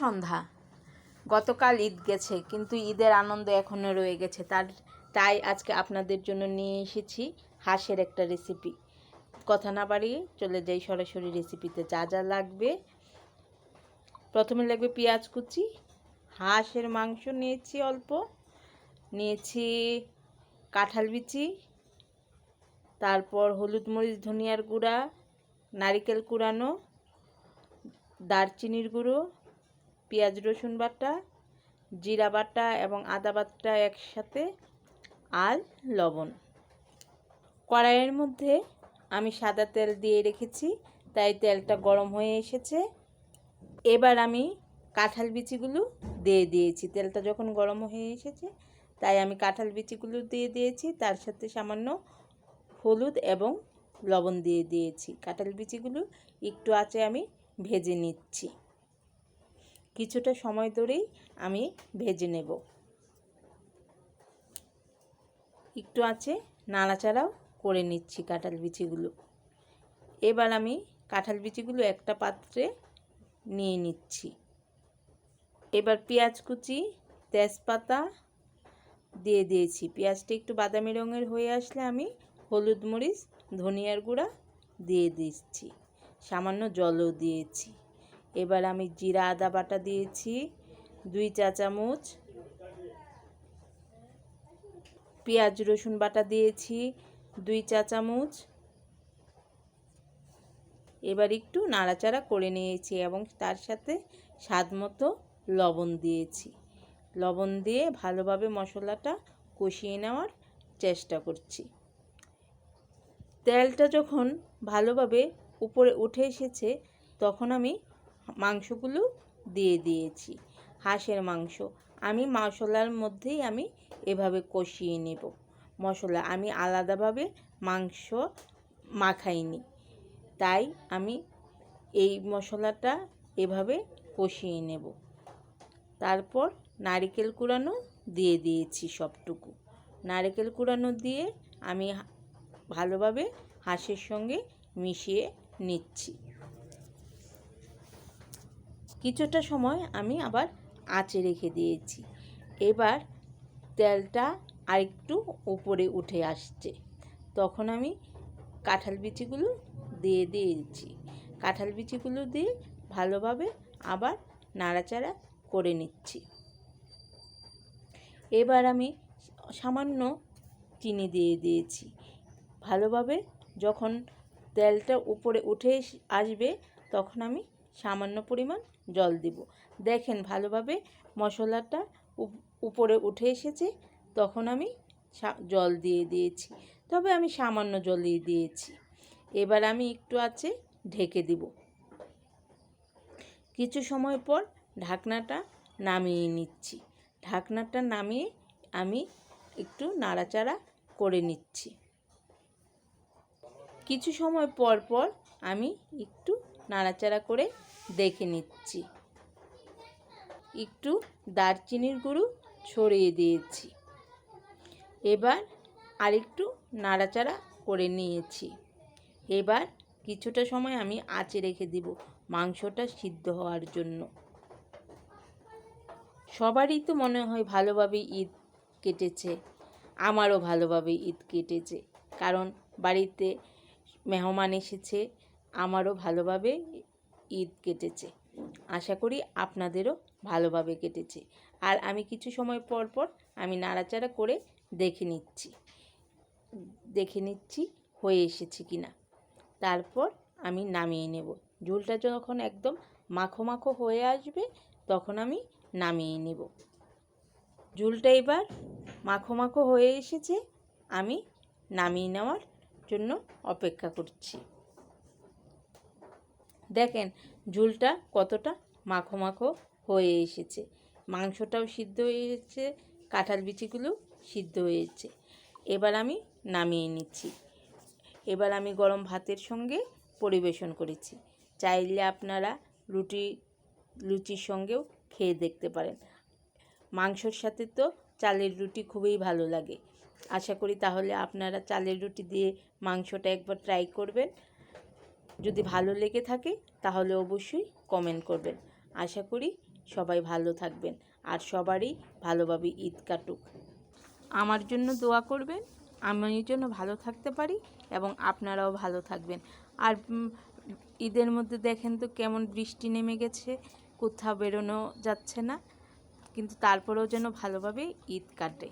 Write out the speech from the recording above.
সন্ধ্যা গতকাল ঈদ গেছে, কিন্তু ঈদের আনন্দ এখনও রয়ে গেছে। তার, তাই আজকে আপনাদের জন্য নিয়ে এসেছি হাঁসের একটা রেসিপি কথা না বাড়িয়ে চলে যাই সরাসরি রেসিপিতে যা যা লাগবে, প্রথমে লাগবে পেঁয়াজ কুচি, হাঁসের মাংস নিয়েছি অল্প, নিয়েছি কাঁঠাল বিচি, তারপর হলুদ মরিচ, ধনিয়ার গুঁড়া, নারিকেল কুড়ানো, দারচিনির গুঁড়ো পেঁয়াজ, রসুন বাটা, জিরা বাটা এবং আদা বাটা একসাথে আর লবণ। কড়াইয়ের মধ্যে আমি সাদা তেল দিয়ে রেখেছি, তাই তেলটা গরম হয়ে এসেছে। এবার আমি কাঁঠাল বিচিগুলো দিয়ে দিয়েছি। তেলটা যখন গরম হয়ে এসেছে, তাই আমি কাঁঠাল বিচিগুলো দিয়ে দিয়েছি। তার সাথে সামান্য হলুদ এবং লবণ দিয়ে দিয়েছি। কাঁঠাল বিচিগুলো একটু আঁচে আমি ভেজে নিচ্ছি। কিছুটা সময় ধরেই আমি ভেজে নেব। একটু আছে, নাড়াচাড়াও করে নিচ্ছি কাঁঠাল বিচিগুলো। এবার আমি কাঁঠাল বিচিগুলো একটা পাত্রে নিয়ে নিচ্ছি। এবার পেঁয়াজ কুচি, তেজপাতা দিয়ে দিয়েছি। পেঁয়াজটা একটু বাদামি রঙের হয়ে আসলে আমি হলুদ মরিচ, ধনিয়ার গুঁড়া দিয়ে দিচ্ছি। সামান্য জলও দিয়েছি। এবার আমি জিরা আদা বাটা দিয়েছি, দুই চা চামচ। পেঁয়াজ রসুন বাটা দিয়েছি, দুই চা চামচ। এবার একটু নাড়াচাড়া করে নিয়েছি এবং তার সাথে স্বাদ মতো লবণ দিয়েছি। লবণ দিয়ে ভালোভাবে মশলাটা কষিয়ে নেওয়ার চেষ্টা করছি। তেলটা যখন ভালোভাবে উপরে উঠে এসেছে, তখন আমি মাংসগুলো দিয়ে দিয়েছি। হাঁসের মাংস। আমি মশলার মধ্যেই আমি এভাবে কষিয়ে নেব। মশলা আমি আলাদাভাবে মাংস মাখাইনি। তাই আমি এই মশলাটা এভাবে কষিয়ে নেব। তারপর নারিকেল কুড়ানো দিয়ে দিয়েছি সবটুকু। নারকেল কুড়ানো দিয়ে আমি ভালোভাবে হাঁসের সঙ্গে মিশিয়ে নিচ্ছি। কিছুটা সময় আমি আবার আঁচে রেখে দিয়েছি। এবার তেলটা আরেকটু উপরে উঠে আসছে। তখন আমি কাঁঠাল বিচিগুলো দিয়ে দিয়েছি। কাঁঠাল বিচিগুলো দিয়ে ভালোভাবে আবার নাড়াচাড়া করে নিচ্ছি। এবার আমি সামান্য চিনি দিয়ে দিয়েছি। ভালোভাবে যখন তেলটা উপরে উঠে আসবে তখন আমি সামান্য পরিমাণ জল দিব। দেখেন ভালোভাবে মশলাটা উপরে উঠে এসেছে, তখন আমি জল দিয়ে দিয়েছি। তবে আমি সামান্য জলই দিয়েছি। এবার আমি একটু আছে ঢেকে দিব। কিছু সময় পর ঢাকনাটা নামিয়ে নিচ্ছি। ঢাকনাটা নামিয়ে আমি একটু নাড়াচাড়া করে নিচ্ছি। কিছু সময় পর পর আমি একটু নাড়াচাড়া করে দেখে নিচ্ছি। একটু দারচিনির গুঁড়ো ছড়িয়ে দিয়েছি। এবার আরেকটু নাড়াচাড়া করে নিয়েছি। এবার কিছুটা সময় আমি আঁচে রেখে দিব মাংসটা সিদ্ধ হওয়ার জন্য। সবারই তো মনে হয় ভালোভাবে ঈদ কেটেছে। আমারও ভালোভাবে ঈদ কেটেছে। কারণ বাড়িতে মেহমান এসেছে আমারও ভালোভাবে ঈদ কেটেছে। আশা করি আপনাদেরও ভালোভাবে কেটেছে। আর আমি কিছু সময় পর পর আমি নাড়াচাড়া করে দেখে নিচ্ছি। দেখে নিচ্ছি হয়ে এসেছে কি না। তারপর আমি নামিয়ে নেব। ঝোলটা যখন একদম মাখো মাখো হয়ে আসবে, তখন আমি নামিয়ে নেব। ঝোলটা এবার মাখো মাখো হয়ে এসেছে, আমি নামিয়ে নেওয়ার জন্য অপেক্ষা করছি। দেখেন, ঝুলটা কতটা মাখো মাখো হয়ে এসেছে। মাংসটাও সিদ্ধ হয়েছে কাঁঠাল বিচিগুলো সিদ্ধ হয়েছে এবার আমি নামিয়ে নিচ্ছি। এবার আমি গরম ভাতের সঙ্গে পরিবেশন করেছি। চাইলে আপনারা রুটি, লুচির সঙ্গেও খেয়ে দেখতে পারেন। মাংসর সাথে তো চালের রুটি খুবই ভালো লাগে। আশা করি তাহলে আপনারা চালের রুটি দিয়ে মাংসটা একবার ট্রাই করবেন। যদি ভালো লেগে থাকে, তাহলে অবশ্যই কমেন্ট করবেন। আশা করি সবাই ভালো থাকবেন আর সবারই ভালোভাবে ঈদ কাটুক। আমার জন্য দোয়া করবেন, আমি জন্য ভালো থাকতে পারি এবং আপনারাও ভালো থাকবেন। আর ঈদের মধ্যে দেখেন তো কেমন বৃষ্টি নেমে গেছে, কোথাও বেরোনো যাচ্ছে না, কিন্তু তারপরেও যেন ভালোভাবে ঈদ কাটে।